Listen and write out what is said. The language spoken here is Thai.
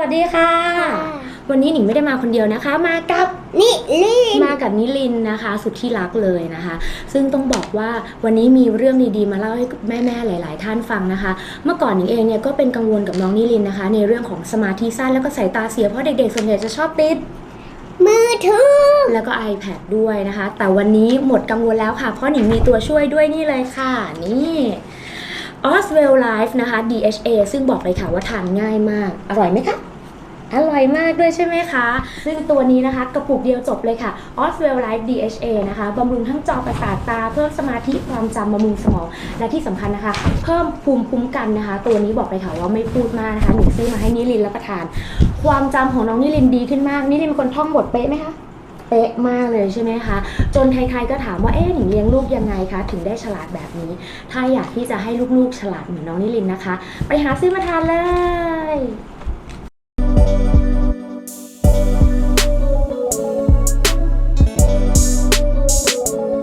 วัสดีค่ะ วันนี้หนิงไม่ได้มาคนเดียวนะคะ มากับนี่ลีนมากับนิลินนะคะ สุดที่รักเลยนะคะ ซึ่งต้องบอกว่าวันนี้มีเรื่องดีๆมาเล่าให้แม่ๆหลาย ๆ ท่านฟังนะคะ เมื่อก่อนหนิงเองเนี่ยก็เป็นกังวลกับน้องนิลินนะคะ ในเรื่องของสมาธิสั้นแล้วก็สายตาเสียเพราะเด็กๆส่วนใหญ่จะชอบติดมือถือแล้วก็ iPad ด้วยนะคะ แต่วันนี้หมดกังวลแล้วค่ะ เพราะหนิงมีตัวช่วยด้วยนี่เลยค่ะ นี่ Oswell Life นะคะ DHA ซึ่งบอกเลยค่ะว่าทานง่ายมาก อร่อยไหมคะ อร่อยมากด้วยใช่ไหมคะ ซึ่งตัวนี้นะคะ กระปุกเดียวจบเลยค่ะ Oswell Life DHA นะคะบำรุงทั้งจอประสาทตา เพิ่มสมาธิความจำบำรุงสมอง และที่สำคัญนะคะ เพิ่มภูมิคุ้มกันนะคะ ตัวนี้บอกเลยค่ะว่าไม่พูดมากนะคะหนูซื้อมาให้นิลินรับประทาน ความจำของน้องนิลินดีขึ้นมากนิลินเป็นคนท่องบทเป๊ะไหมคะเป๊ะมากเลยใช่ไหมคะ จนใครๆก็ถามว่าเอ๊ะหนิงเลี้ยงลูกยังไงคะ ถึงได้ฉลาดแบบนี้ ถ้าอยากที่จะให้ลูกๆฉลาดเหมือนน้องนิลินนะคะ ไปหาซื้อมาทานเลย